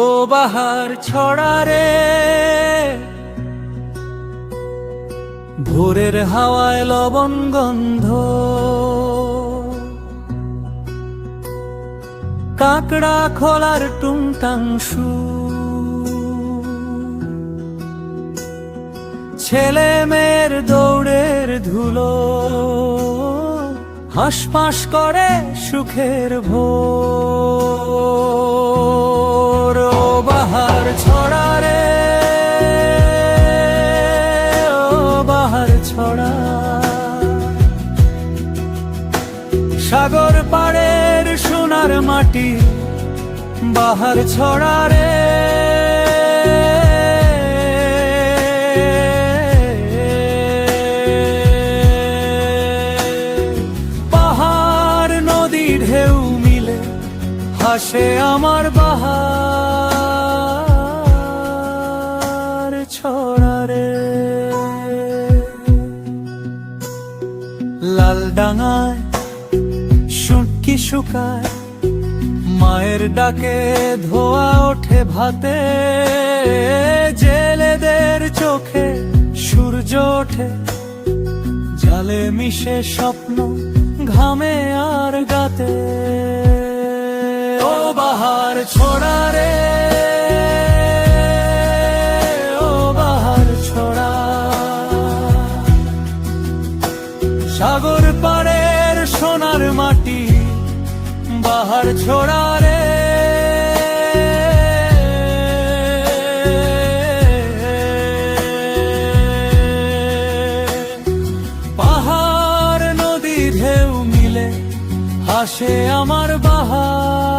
ও বাহার ছড়া রে ভোরের হাওয়ায় লবণ গন্ধ, কাকড়া খোলার টুংটাং সু। ছেলে মেয়ের দৌড়ের ধুলো হাসপাস করে সুখের ভোর। সাগর পাড়ের সোনার মাটি, বাহার ছড়ারে পাহাড় নদী ঢেউ মিলে হাসে আমার বাহার ছড়ারে লাল ডাঙায় শুটকি শুকায় মায়ের ডাকে ধোয়া ওঠে ভাতে, জেলেদের চোখে সূর্য ওঠে। জালে মিশে স্বপ্ন ঘামে আর গাতে। ও বাহার ছোড়া রে, ও বাহার ছোড়া। সাগর বাহার ছোড়া রে। পাহাড় নদী ঢেউ মিলে হাসে আমার বাহার।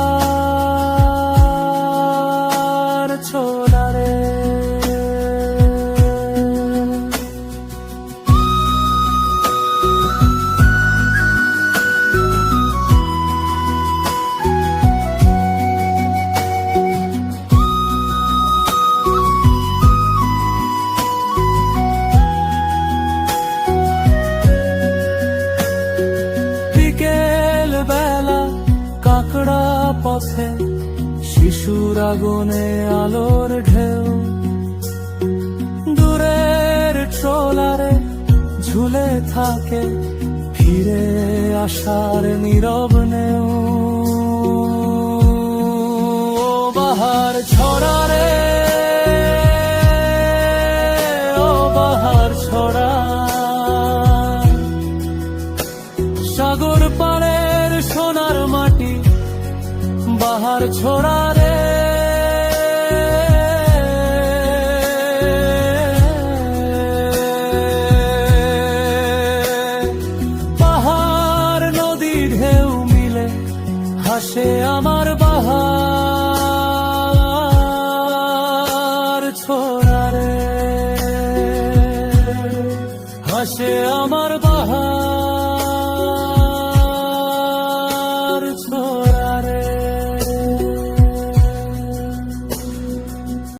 পথে শিশুর আগুনে আলোর ঢেউ। দূরের ট্রোলারে ঝুলে থাকে ফিরে আসার নীরব নেও বাহার বাহার ছোড়া রে। পাহাড় নদী ঢেউ মিলে হাসে আমার বাহার ছোড়া রে। হাসে আমার